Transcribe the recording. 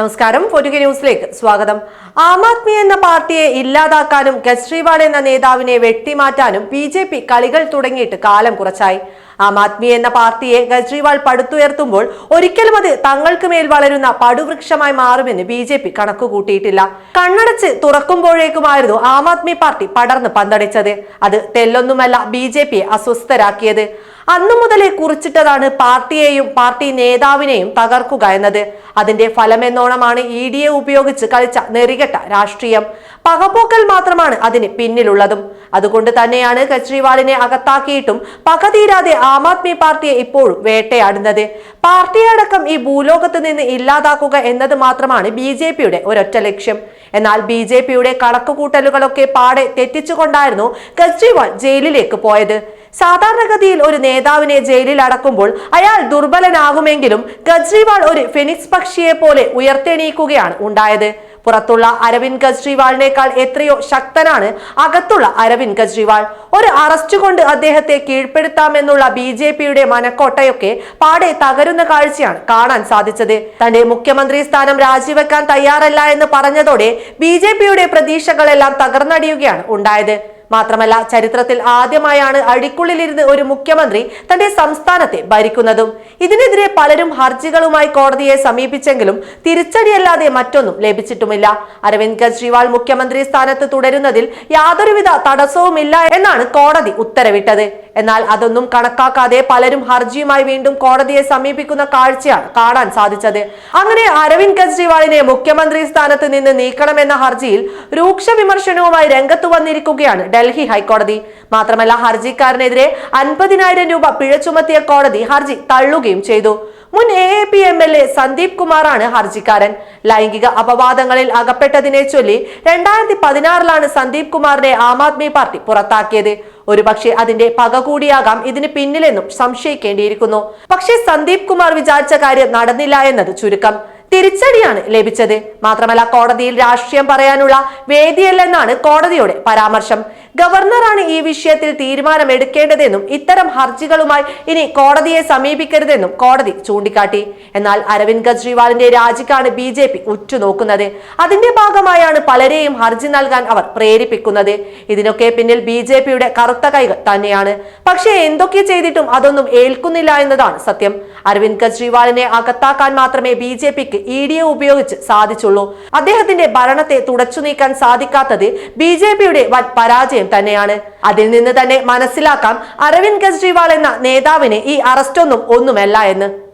നമസ്കാരം. പൊതുകെ ന്യൂസിലേക്ക് സ്വാഗതം. ആം ആദ്മി എന്ന പാർട്ടിയെ ഇല്ലാതാക്കാനും കെജ്രിവാൾ എന്ന നേതാവിനെ വെട്ടിമാറ്റാനും ബി ജെ പി കളികൾ തുടങ്ങിയിട്ട് കാലം കുറച്ചായി. ആം ആദ്മി എന്ന പാർട്ടിയെ കെജ്രിവാൾ പടുത്തുയർത്തുമ്പോൾ ഒരിക്കലും അത് തങ്ങൾക്ക് മേൽ വളരുന്ന പടുവൃക്ഷമായി മാറുമെന്ന് ബി ജെ പി കണക്കുകൂട്ടിയിട്ടില്ല. കണ്ണടച്ച് തുറക്കുമ്പോഴേക്കുമായിരുന്നു ആം ആദ്മി പാർട്ടി പടർന്ന് പന്തടിച്ചത്. അത് തെല്ലൊന്നുമല്ല ബി ജെ പിയെ അസ്വസ്ഥരാക്കിയത്. അന്നു മുതലേ കുറിച്ചിട്ടതാണ് പാർട്ടിയെയും പാർട്ടി നേതാവിനെയും തകർക്കുക എന്നത്. അതിന്റെ ഫലമെന്നോണമാണ് ഇ ഡിയെ ഉപയോഗിച്ച് കളിച്ച നെറികെട്ട രാഷ്ട്രീയം. പകപോക്കൽ മാത്രമാണ് അതിന് പിന്നിലുള്ളതും. അതുകൊണ്ട് തന്നെയാണ് കെജ്രിവാളിനെ അകത്താക്കിയിട്ടും പക തീരാതെ ആം ആദ്മി പാർട്ടിയെ ഇപ്പോഴും വേട്ടയാടുന്നത്. പാർട്ടിയടക്കം ഈ ഭൂലോകത്ത് നിന്ന് ഇല്ലാതാക്കുക എന്നത് മാത്രമാണ് ബി ജെ പിയുടെ ഒരൊറ്റ ലക്ഷ്യം. എന്നാൽ ബി ജെ പിയുടെ കണക്കുകൂട്ടലുകളൊക്കെ പാടെ തെറ്റിച്ചുകൊണ്ടായിരുന്നു കെജ്രിവാൾ ജയിലിലേക്ക് പോയത്. സാധാരണഗതിയിൽ ഒരു നേതാവിനെ ജയിലിൽ അടക്കുമ്പോൾ അയാൾ ദുർബലനാകുമെങ്കിലും കെജ്രിവാൾ ഒരു ഫിനിക്സ് പക്ഷിയെ പോലെ ഉയർത്തെണീക്കുകയാണ് ഉണ്ടായത്. പുറത്തുള്ള അരവിന്ദ് കെജ്രിവാളിനേക്കാൾ എത്രയോ ശക്തനാണ് അകത്തുള്ള അരവിന്ദ് കെജ്രിവാൾ. ഒരു അറസ്റ്റ് കൊണ്ട് അദ്ദേഹത്തെ കീഴ്പ്പെടുത്താമെന്നുള്ള ബി ജെ പിയുടെ മനക്കോട്ടയൊക്കെ പാടെ തകരുന്ന കാഴ്ചയാണ് കാണാൻ സാധിച്ചത്. തന്റെ മുഖ്യമന്ത്രി സ്ഥാനം രാജിവെക്കാൻ തയ്യാറല്ല എന്ന് പറഞ്ഞതോടെ ബി ജെ പിയുടെ പ്രതീക്ഷകളെല്ലാം തകർന്നടിയുകയാണ് ഉണ്ടായത്. മാത്രമല്ല ചരിത്രത്തിൽ ആദ്യമായാണ് അഴിക്കുള്ളിലിരുന്ന് ഒരു മുഖ്യമന്ത്രി തന്റെ സംസ്ഥാനത്തെ ഭരിക്കുന്നതും. ഇതിനെതിരെ പലരും ഹർജികളുമായി കോടതിയെ സമീപിച്ചെങ്കിലും തിരിച്ചടിയല്ലാതെ മറ്റൊന്നും ലഭിച്ചിട്ടുമില്ല. അരവിന്ദ് കെജ്രിവാൾ മുഖ്യമന്ത്രി സ്ഥാനത്ത് തുടരുന്നതിൽ യാതൊരുവിധ തടസ്സവുമില്ല എന്നാണ് കോടതി ഉത്തരവിട്ടത്. എന്നാൽ അതൊന്നും കണക്കാക്കാതെ പലരും ഹർജിയുമായി വീണ്ടും കോടതിയെ സമീപിക്കുന്ന കാഴ്ചയാണ് കാണാൻ സാധിച്ചത്. അങ്ങനെ അരവിന്ദ് കെജ്രിവാളിനെ മുഖ്യമന്ത്രി സ്ഥാനത്ത് നിന്ന് നീക്കണമെന്ന ഹർജിയിൽ രൂക്ഷ വിമർശനവുമായി രംഗത്തു വന്നിരിക്കുകയാണ് ഡൽഹി ഹൈക്കോടതി. മാത്രമല്ല ഹർജിക്കാരനെതിരെ അൻപതിനായിരം രൂപ പിഴ ചുമത്തിയ കോടതി ഹർജി തള്ളുകയും ചെയ്തു. മുൻ A A P M L A Sandeep കുമാറാണ് ഹർജിക്കാരൻ. ലൈംഗിക അപവാദങ്ങളിൽ അകപ്പെട്ടതിനെ ചൊല്ലി രണ്ടായിരത്തി പതിനാറിലാണ് സന്ദീപ് കുമാറിനെ ആം ആദ്മി പാർട്ടി പുറത്താക്കിയത്. ഒരുപക്ഷെ അതിന്റെ പക കൂടിയാകാം ഇതിന് പിന്നിലെന്നും സംശയിക്കേണ്ടിയിരിക്കുന്നു. പക്ഷേ സന്ദീപ് കുമാർ വിചാരിച്ച കാര്യം നടന്നില്ല എന്നത് ചുരുക്കം. തിരിച്ചടിയാണ് ലഭിച്ചത്. മാത്രമല്ല കോടതിയിൽ രാഷ്ട്രീയം പറയാനുള്ള വേദിയല്ലെന്നാണ് കോടതിയുടെ പരാമർശം. ഗവർണറാണ് ഈ വിഷയത്തിൽ തീരുമാനമെടുക്കേണ്ടതെന്നും ഇത്തരം ഹർജികളുമായി ഇനി കോടതിയെ സമീപിക്കരുതെന്നും കോടതി ചൂണ്ടിക്കാട്ടി. എന്നാൽ അരവിന്ദ് കെജ്രിവാളിന്റെ രാജിക്കാണ് ബി ജെ പി ഉറ്റുനോക്കുന്നത്. അതിന്റെ ഭാഗമായാണ് പലരെയും ഹർജി നൽകാൻ അവർ പ്രേരിപ്പിക്കുന്നത്. ഇതിനൊക്കെ പിന്നിൽ ബി ജെ പിയുടെ കറുത്ത കൈകൾ തന്നെയാണ്. പക്ഷേ എന്തൊക്കെ ചെയ്തിട്ടും അതൊന്നും ഏൽക്കുന്നില്ല എന്നതാണ് സത്യം. അരവിന്ദ് കെജ്രിവാളിനെ അകത്താക്കാൻ മാത്രമേ ബി ജെ പിക്ക് ഇ ഡിയെ ഉപയോഗിച്ച് സാധിച്ചുള്ളൂ. അദ്ദേഹത്തിന്റെ ഭരണത്തെ തുടച്ചു നീക്കാൻ സാധിക്കാത്തത് ബി ജെ പിയുടെ വൻ പരാജയം തന്നെയാണ്. അതിൽ നിന്ന് തന്നെ മനസ്സിലാക്കാം അരവിന്ദ് കെജ്രിവാൾ എന്ന നേതാവിന് ഈ അറസ്റ്റൊന്നും ഒന്നുമല്ല എന്ന്.